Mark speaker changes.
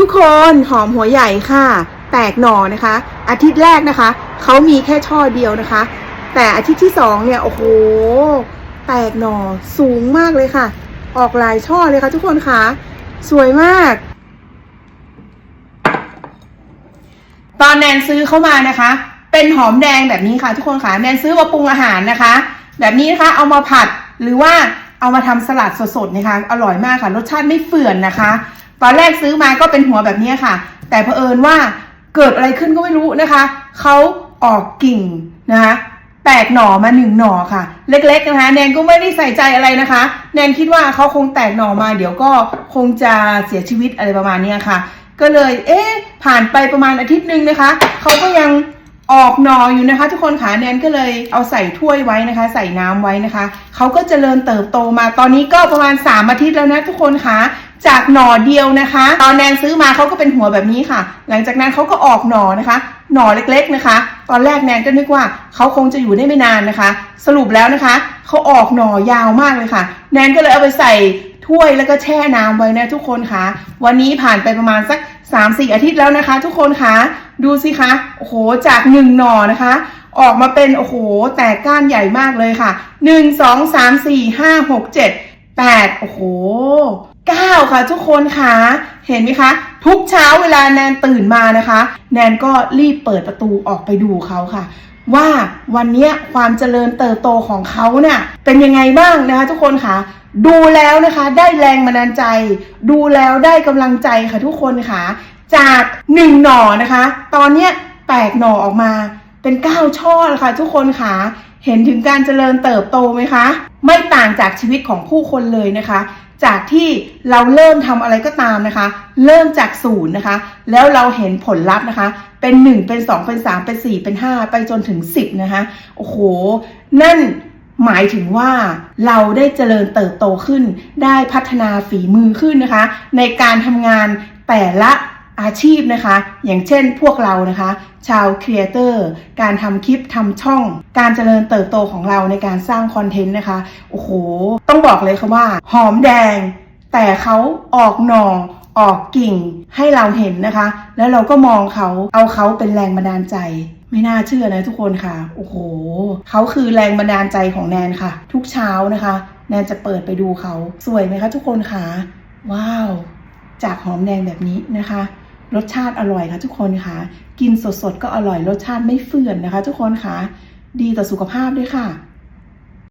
Speaker 1: ทุกคนหอมหัวใหญ่ค่ะ แตกหน่อนะคะ อาทิตย์แรกนะคะเขามีแค่ช่อเดียวนะคะ แต่อาทิตย์ที่สองเนี่ยโอ้โหแตกหน่อสูงมากเลยค่ะ ออกหลายช่อเลยค่ะ ทุกคนค่ะสวยมาก ตอนแนนซื้อเข้ามานะคะ เป็นหอมแดงแบบนี้ค่ะทุกคนค่ะแนนซื้อมาปรุงอาหารนะคะ แบบนี้นะคะเอามาผัดหรือว่าเอามาทำสลัดสดๆนะคะ อร่อยมากค่ะ รสชาติไม่เฟื่อนนะคะ ตอนแรกซื้อมาก็เป็นหัวแบบนี้ค่ะ แต่เผอิญว่าเกิดอะไรขึ้นก็ไม่รู้นะคะเขาออกกิ่งนะคะแตกหน่อมาหนึ่งหน่อค่ะ เล็ก ๆ นะคะ แนนก็ไม่ได้ใส่ใจอะไรนะคะ แนนคิดว่าเขาคงแตกหน่อมา เดี๋ยวก็คงจะเสียชีวิตอะไรประมาณนี้ค่ะ ก็เลย เอ๊ะผ่านไปประมาณอาทิตย์หนึ่งนะคะเขาก็ยังออกหน่ออยู่นะคะ ทุกคนค่ะแนนก็เลยเอาใส่ถ้วยไว้นะคะ ใส่น้ำไว้นะคะเขาก็เจริญเติบโตมาตอนนี้ก็ประมาณ 3 อาทิตย์แล้วนะทุกคนค่ะ จากหน่อเดียวนะคะตอนแนนซื้อมาเขาก็เป็นหัวแบบนี้ค่ะ หลังจากนั้นเขาก็ออกหน่อนะคะ หน่อเล็กๆนะคะ ตอนแรกแนนก็นึกว่าเขาคงจะอยู่ได้ไม่นานนะคะ สรุปแล้วนะคะเขาออกหน่อยาวมากเลยค่ะ แนนก็เลยเอาไปใส่ถ้วยแล้วก็แช่น้ำไว้นะทุกคนคะวันนี้ผ่านไปประมาณสัก 3-4 อาทิตย์แล้วนะคะ ทุกคนคะดูสิคะโอ้โหจากหนึ่งหน่อนะคะ ออกมาเป็นโอ้โหแตกก้านใหญ่มากเลยค่ะหนึ่งสองสามสี่ห้าหกเจ็ดแปดโอ้โห เก้าค่ะทุกคนคะเห็นไหมคะ ทุกเช้าเวลาแนนตื่นมานะคะ แนนก็รีบเปิดประตูออกไปดูเขาค่ะ ว่าวันนี้ความเจริญเติบโตของเขาเนี่ยเป็นยังไงบ้างนะคะ ทุกคนค่ะ ดูแล้วนะคะ ได้แรงบันดาลใจ ดูแล้วได้กำลังใจค่ะทุกคนค่ะ จากหนึ่งหน่อนะคะ ตอนเนี้ยแตกหน่อออกมาเป็นเก้าช่อค่ะ ทุกคนค่ะเห็นถึงการเจริญเติบโตไหมคะ ไม่ต่างจากชีวิตของผู้คนเลยนะคะ จากที่เราเริ่มทำอะไรก็ตามนะคะ เริ่มจากศูนย์นะคะ แล้วเราเห็นผลลัพธ์นะคะ เป็น 1 เป็น 2 เป็น 3 เป็น 4 เป็น 5 ไปจนถึง 10 นะคะ โอ้โห นั่นหมายถึงว่าเราได้เจริญเติบโตขึ้น ได้พัฒนาฝีมือขึ้นนะคะ ในการทำงานแต่ละ อาชีพนะคะ อย่างเช่นพวกเรานะคะ ชาวครีเอเตอร์การทำคลิปทำช่อง การเจริญเติบโตของเราในการสร้างคอนเทนต์นะคะ โอ้โห ต้องบอกเลยค่ะว่า หอมแดง แต่เขาออกหน่อออกกิ่งให้เราเห็นนะคะ แล้วเราก็มองเขาเอาเขาเป็นแรงบันดาลใจไม่น่าเชื่อนะทุกคนค่ะ โอ้โห เขาคือแรงบันดาลใจของแนนค่ะ ทุกเช้านะคะ แนนจะเปิดไปดูเขา สวยไหมคะทุกคนค่ะ ว้าว จากหอมแดงแบบนี้นะคะ รสชาติอร่อยค่ะทุกคนค่ะ กินสดๆก็อร่อยรสชาติไม่เฟื่อนนะคะ ทุกคนค่ะ ดีต่อสุขภาพด้วยค่ะ